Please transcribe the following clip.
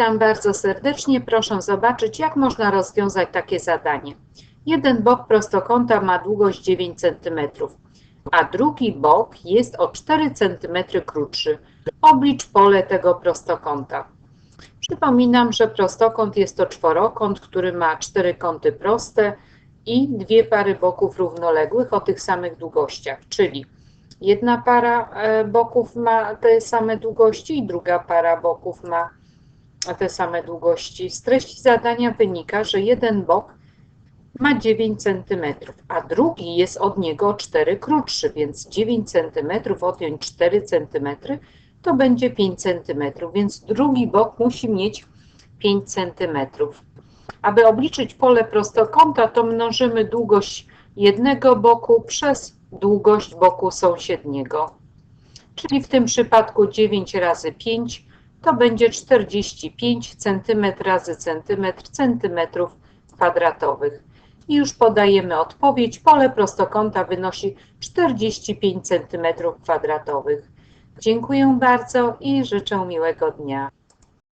Witam bardzo serdecznie. Proszę zobaczyć, jak można rozwiązać takie zadanie. Jeden bok prostokąta ma długość 9 cm, a drugi bok jest o 4 cm krótszy. Oblicz pole tego prostokąta. Przypominam, że prostokąt jest to czworokąt, który ma cztery kąty proste i dwie pary boków równoległych o tych samych długościach, czyli jedna para e, boków ma te same długości i druga para boków ma te same długości. Z treści zadania wynika, że jeden bok ma 9 cm, a drugi jest od niego o 4 krótszy, więc 9 cm odjąć 4 cm to będzie 5 cm, więc drugi bok musi mieć 5 cm. Aby obliczyć pole prostokąta, to mnożymy długość jednego boku przez długość boku sąsiedniego. Czyli w tym przypadku 9 razy 5 to będzie 45 cm razy centymetr centymetrów kwadratowych. I już podajemy odpowiedź. Pole prostokąta wynosi 45 cm kwadratowych. Dziękuję bardzo i życzę miłego dnia.